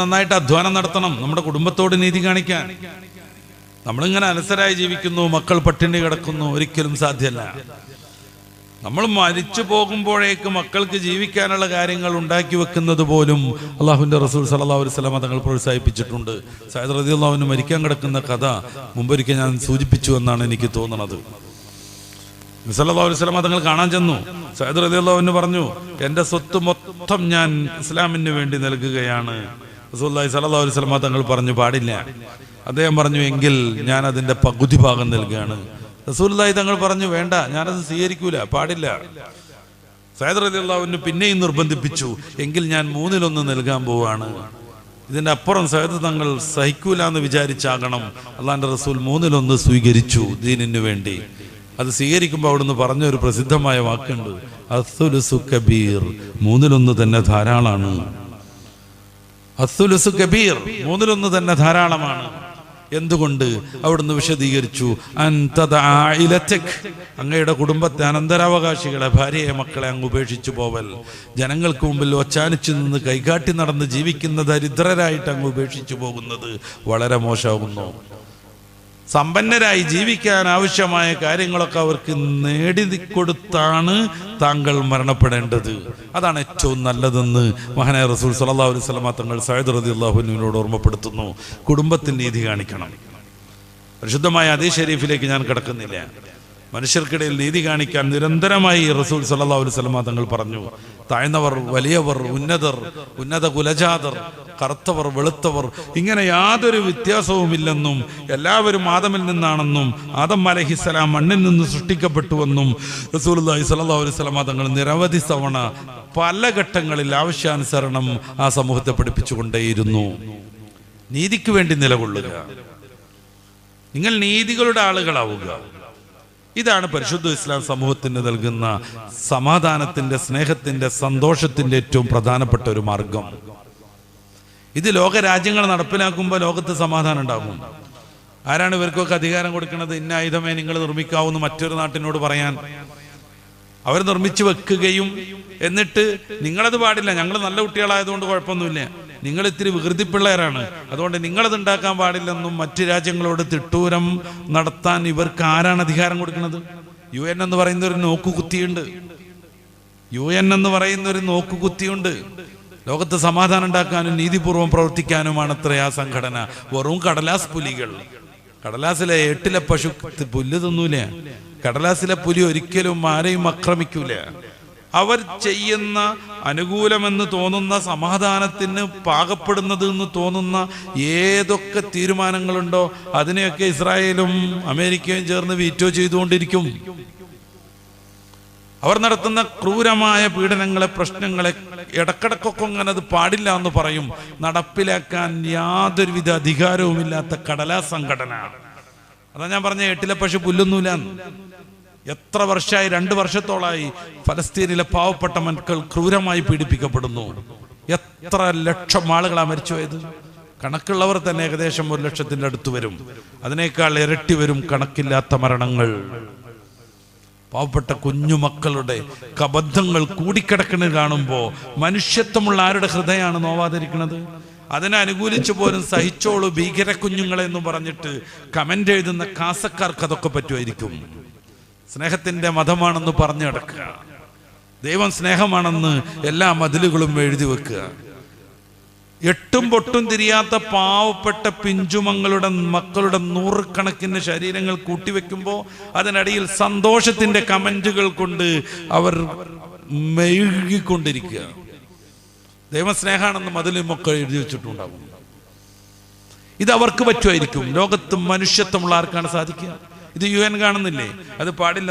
നന്നായിട്ട് അധ്വാനം നടത്തണം. നമ്മുടെ കുടുംബത്തോട് നീതി കാണിക്കാൻ. നമ്മളിങ്ങനെ അലസരായി ജീവിക്കുന്നു മക്കൾ പട്ടിണി കിടക്കുന്നു ഒരിക്കലും സാധ്യമല്ല. നമ്മൾ മരിച്ചു പോകുമ്പോഴേക്ക് മക്കൾക്ക് ജീവിക്കാനുള്ള കാര്യങ്ങൾ ഉണ്ടാക്കി വെക്കുന്നത് പോലും അള്ളാഹുവിന്റെ റസൂൽ അലൈഹി വസല്ലം തങ്ങൾ പ്രോത്സാഹിപ്പിച്ചിട്ടുണ്ട്. സയ്യിദ് അള്ളാഹുവിന് മരിക്കാൻ കിടക്കുന്ന കഥ മുമ്പൊരിക്കൽ ഞാൻ സൂചിപ്പിച്ചു എന്നാണ് എനിക്ക് തോന്നുന്നത് വസല്ലം തങ്ങൾ കാണാൻ ചെന്നു. സയ്യിദ് അള്ളാഹുവിന് പറഞ്ഞു എന്റെ സ്വത്ത് മൊത്തം ഞാൻ ഇസ്ലാമിന് വേണ്ടി നൽകുകയാണ്. റസൂലുള്ളാഹി സല്ലല്ലാഹു അലൈഹി വസല്ലം തങ്ങൾ പറഞ്ഞു പാടില്ല. അദ്ദേഹം പറഞ്ഞു എങ്കിൽ ഞാൻ അതിന്റെ പകുതി ഭാഗം നൽകുകയാണ് റസൂലുള്ളാഹി തങ്ങൾ പറഞ്ഞു വേണ്ട ഞാനത് സ്വീകരിക്കൂല പാടില്ല. സയ്യിദ് അൻഹു പിന്നെയും നിർബന്ധിപ്പിച്ചു എങ്കിൽ ഞാൻ മൂന്നിലൊന്ന് നൽകാൻ പോവാണ്. ഇതിന്റെ അപ്പുറം സയ്യിദ് തങ്ങൾ സഹിക്കൂല എന്ന് വിചാരിച്ചാകണം. അള്ളാന്റെ റസൂൽ മൂന്നിലൊന്ന് സ്വീകരിച്ചു ദീനിന് വേണ്ടി. അത് സ്വീകരിക്കുമ്പോൾ അവിടുന്ന് പറഞ്ഞ ഒരു പ്രസിദ്ധമായ വാക്കുണ്ട് അസുലുസു കബീർ. മൂന്നിലൊന്ന് തന്നെ ധാരാളാണ്. അസുലുസു കബീർ. മൂന്നിലൊന്ന് തന്നെ ധാരാളമാണ്. എന്തുകൊണ്ട്? അവിടുന്ന് വിശദീകരിച്ചു. അങ്ങയുടെ കുടുംബത്തെ അനന്തരാവകാശികളെ ഭാര്യയെ മക്കളെ അങ്ങ് ഉപേക്ഷിച്ചു പോവൽ. ജനങ്ങൾക്ക് മുമ്പിൽ ഒച്ചാനിച്ചു നിന്ന് കൈകാട്ടി നടന്ന് ജീവിക്കുന്ന ദരിദ്രരായിട്ട് അങ്ങ് ഉപേക്ഷിച്ചു പോകുന്നത് വളരെ മോശമാകുന്നു. സമ്പന്നരായി ജീവിക്കാൻ ആവശ്യമായ കാര്യങ്ങളൊക്കെ അവർക്ക് നേടിക്കൊടുത്താണ് താങ്കൾ മരണപ്പെടേണ്ടത്. അതാണ് ഏറ്റവും നല്ലതെന്ന് മഹനായ റസൂൽ സല്ലാ അലൈഹി വസല്ലമ തങ്ങൾ സയ്യിദ് അള്ളാഹുനോട് ഓർമ്മപ്പെടുത്തുന്നു. കുടുംബത്തിന്റെ നീതി കാണിക്കണം. പരിശുദ്ധമായ അതേ ഷെരീഫിലേക്ക് ഞാൻ കിടക്കുന്നില്ല. മനുഷ്യർക്കിടയിൽ നീതി കാണിക്കാൻ നിരന്തരമായി റസൂൽ സല്ലാ അലൈഹി വസല്ലമ തങ്ങൾ പറഞ്ഞു. താഴ്ന്നവർ വലിയവർ ഉന്നതർ ഉന്നത കുലജാതർ കറുത്തവർ വെളുത്തവർ ഇങ്ങനെ യാതൊരു വ്യത്യാസവുമില്ലെന്നും എല്ലാവരും ആദമിൽ നിന്നാണെന്നും ആദം അലഹിസ്സലാം മണ്ണിൽ നിന്ന് സൃഷ്ടിക്കപ്പെട്ടുവെന്നും റസൂലുള്ളാഹി സല്ലാ അലൈഹി വസല്ലമ തങ്ങൾ നിരവധി തവണ പല ഘട്ടങ്ങളിൽ ആവശ്യാനുസരണം ആ സമൂഹത്തെ പഠിപ്പിച്ചുകൊണ്ടേയിരുന്നു. നീതിക്ക് വേണ്ടി നിലകൊള്ളുക. നിങ്ങൾ നീതികളുടെ ആളുകളാവുക. ഇതാണ് പരിശുദ്ധ ഇസ്ലാം സമൂഹത്തിന് നൽകുന്ന സമാധാനത്തിന്റെ സ്നേഹത്തിന്റെ സന്തോഷത്തിന്റെ ഏറ്റവും പ്രധാനപ്പെട്ട ഒരു മാർഗം. ഇത് ലോക രാജ്യങ്ങൾ നടപ്പിലാക്കുമ്പോൾ ലോകത്ത് സമാധാനം ഉണ്ടാകും. ആരാണ് ഇവർക്കൊക്കെ അധികാരം കൊടുക്കുന്നത്? ഇന്ന ആയുധമേ നിങ്ങൾ നിർമ്മിക്കാവൂന്ന് മറ്റൊരു നാട്ടിനോട് പറയാൻ. അവർ നിർമ്മിച്ചു വെക്കുകയും എന്നിട്ട് നിങ്ങളത് പാടില്ല. ഞങ്ങൾ നല്ല കുട്ടികളായതുകൊണ്ട് കുഴപ്പമൊന്നുമില്ല. നിങ്ങൾ ഇത്തിരി വികൃതി പിള്ളേരാണ് അതുകൊണ്ട് നിങ്ങളത് ഉണ്ടാക്കാൻ പാടില്ലെന്നും മറ്റു രാജ്യങ്ങളോട് തിട്ടൂരം നടത്താൻ ഇവർക്ക് ആരാണ് അധികാരം കൊടുക്കുന്നത്? യു എൻ എന്ന് പറയുന്ന ഒരു നോക്കുകുത്തിയുണ്ട്. യു എൻ എന്ന് പറയുന്ന ഒരു നോക്കുകുത്തിയുണ്ട്. ലോകത്ത് സമാധാനം ഉണ്ടാക്കാനും നീതിപൂർവം പ്രവർത്തിക്കാനുമാണ് അത്ര ആ സംഘടന. വെറും കടലാസ് പുലികൾ. കടലാസിലെ എട്ടിലെ പശു പുല്ല് തിന്നൂല. കടലാസിലെ പുലി ഒരിക്കലും ആരെയും ആക്രമിക്കൂല. അവർ ചെയ്യുന്ന അനുകൂലമെന്ന് തോന്നുന്ന സമാധാനത്തിന് പാകപ്പെടുന്നത് എന്ന് തോന്നുന്ന ഏതൊക്കെ തീരുമാനങ്ങളുണ്ടോ അതിനെയൊക്കെ ഇസ്രായേലും അമേരിക്കയും ചേർന്ന് വീറ്റോ ചെയ്തുകൊണ്ടിരിക്കും. അവർ നടത്തുന്ന ക്രൂരമായ പീഡനങ്ങളെ പ്രശ്നങ്ങളെ ഇടക്കിടക്കൊക്കെ അങ്ങനെ അത് പാടില്ല എന്ന് പറയും. നടപ്പിലാക്കാൻ യാതൊരുവിധ അധികാരവുമില്ലാത്ത കടലാ സംഘടന. അതാ ഞാൻ പറഞ്ഞ എട്ടിലെ പക്ഷെ പുല്ലൊന്നുമില്ല എത്ര വർഷമായി? രണ്ട് വർഷത്തോളായി. ഫലസ്തീനിലെ പാവപ്പെട്ട മക്കൾ ക്രൂരമായി പീഡിപ്പിക്കപ്പെടുന്നു. എത്ര ലക്ഷം ആളുകളാ മരിച്ചുപോയത്? കണക്കുള്ളവർ തന്നെ ഏകദേശം ഒരു ലക്ഷത്തിന്റെ അടുത്ത് വരും. അതിനേക്കാൾ ഇരട്ടി വരും കണക്കില്ലാത്ത മരണങ്ങൾ. പാവപ്പെട്ട കുഞ്ഞുമക്കളുടെ കബദ്ധങ്ങൾ കൂടിക്കിടക്കുന്നത് കാണുമ്പോൾ മനുഷ്യത്വമുള്ള ആരുടെ ഹൃദയമാണ് നോവാതിരിക്കുന്നത് അതിനെ അനുകൂലിച്ചു പോലും സഹിച്ചോളൂ ഭീകര കുഞ്ഞുങ്ങളെന്ന് പറഞ്ഞിട്ട് കമന്റ് എഴുതുന്ന കാസക്കാർക്ക് അതൊക്കെ പറ്റുമായിരിക്കും. സ്നേഹത്തിന്റെ മതമാണെന്ന് പറഞ്ഞു കിടക്കുക ദൈവം സ്നേഹമാണെന്ന് എല്ലാ മതിലുകളും എഴുതി വെക്കുക. എട്ടും പൊട്ടും തിരിയാത്ത പാവപ്പെട്ട പിഞ്ചുമങ്ങളുടെ മക്കളുടെ നൂറുകണക്കിന് ശരീരങ്ങൾ കൂട്ടിവെക്കുമ്പോൾ അതിനിടയിൽ സന്തോഷത്തിന്റെ കമന്റുകൾ കൊണ്ട് അവർ മെഴുകിക്കൊണ്ടിരിക്കുക. ദൈവസ്നേഹാണെന്ന് മതിലും മക്കൾ എഴുതി വെച്ചിട്ടുണ്ടാകും. ഇത് അവർക്ക് പറ്റുമായിരിക്കും. ലോകത്ത് മനുഷ്യത്വമുള്ള ആർക്കാണ് സാധിക്കുക? ഇത് യു എൻ കാണുന്നില്ലേ? അത് പാടില്ല